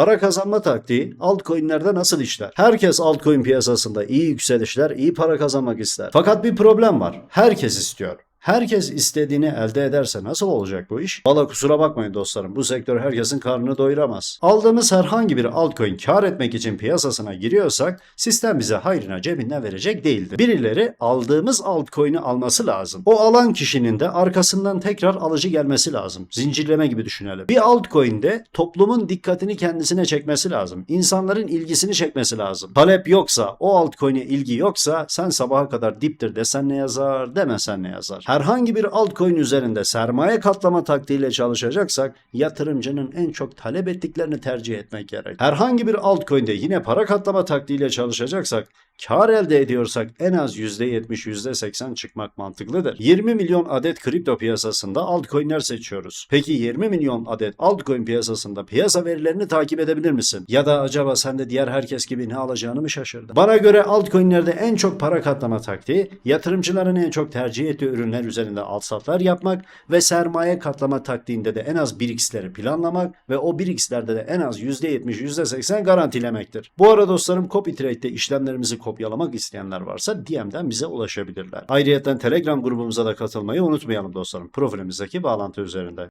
Para kazanma taktiği altcoin'lerde nasıl işler? Herkes altcoin piyasasında iyi yükselişler, iyi para kazanmak ister. Fakat bir problem var. Herkes istiyor. Herkes istediğini elde ederse nasıl olacak bu iş? Valla kusura bakmayın dostlarım bu sektör herkesin karnını doyuramaz. Aldığımız herhangi bir altcoin kar etmek için piyasasına giriyorsak sistem bize hayrına cebinden verecek değildir. Birileri aldığımız altcoin'i alması lazım. O alan kişinin de arkasından tekrar alıcı gelmesi lazım. Zincirleme gibi düşünelim. Bir altcoin'de toplumun dikkatini kendisine çekmesi lazım. İnsanların ilgisini çekmesi lazım. Talep yoksa, o altcoin'e ilgi yoksa sen sabaha kadar diptir desen ne yazar, demesen ne yazar. Herhangi bir altcoin üzerinde sermaye katlama taktiğiyle çalışacaksak yatırımcının en çok talep ettiklerini tercih etmek gerek. Herhangi bir altcoin'de yine para katlama taktiğiyle çalışacaksak kar elde ediyorsak en az %70 %80 çıkmak mantıklıdır. 20 milyon adet kripto piyasasında altcoin'ler seçiyoruz. Peki 20 milyon adet altcoin piyasasında piyasa verilerini takip edebilir misin? Ya da acaba sen de diğer herkes gibi ne alacağını mı şaşırdın? Bana göre altcoin'lerde en çok para katlama taktiği yatırımcıların en çok tercih ettiği ürünler üzerinde alt satlar yapmak ve sermaye katlama taktiğinde de en az 1x'leri planlamak ve o 1x'lerde de en az %70 %80 garantilemektir. Bu ara dostlarım CopyTrade'de işlemlerimizi kopyalamak isteyenler varsa DM'den bize ulaşabilirler. Ayrıca Telegram grubumuza da katılmayı unutmayalım dostlarım. Profilimizdeki bağlantı üzerinde.